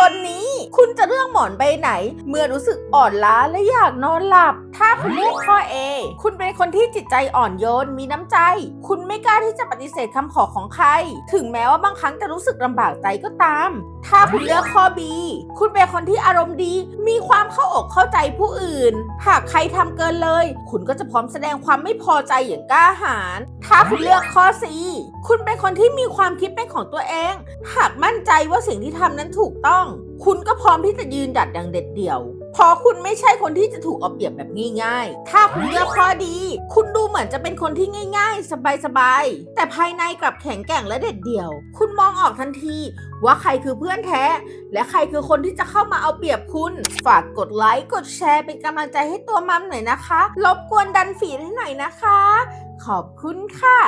บนนี้ คุณจะเลือกหมอนใบไหน เมื่อรู้สึกอ่อนล้าและอยากนอนหลับ ถ้าคุณเลือกข้อ A คุณเป็นคนที่จิตใจอ่อนโยน มีน้ำใจ คุณไม่กล้าที่จะปฏิเสธคำขอของใคร ถึงแม้ว่าบางครั้งจะรู้สึกลำบากใจก็ตาม ถ้าคุณเลือกข้อ B คุณเป็นคนที่อารมณ์ดี มีความเข้าอกเข้าใจผู้อื่น หากใครทำเกินเลย คุณก็จะพร้อมแสดงความไม่พอใจอย่างกล้าหาญ ถ้าคุณเลือกข้อ C คุณเป็นคนที่มีความคิดเป็นของตัวเอง หากมั่นใจว่าสิ่งที่ทำนั้นถูกต้อง คุณก็พร้อมที่จะยืนหยัดอย่างเด็ดเดี่ยว เพราะคุณไม่ใช่คนที่จะถูกเอาเปรียบแบบง่ายๆ ถ้าคุณเลือกข้อดี คุณดูเหมือนจะเป็นคนที่ง่าย ๆ สบายๆ แต่ภายในกลับแข็งแกร่งและเด็ดเดี่ยว คุณมองออกทันทีว่าใครคือเพื่อนแท้ และใครคือคนที่จะเข้ามาเอาเปรียบคุณ ฝากกดไลค์ กดแชร์เป็นกำลังใจให้ตัวมัมหน่อยนะคะ รบกวนดันฝีให้หน่อยนะคะ ขอบคุณค่ะ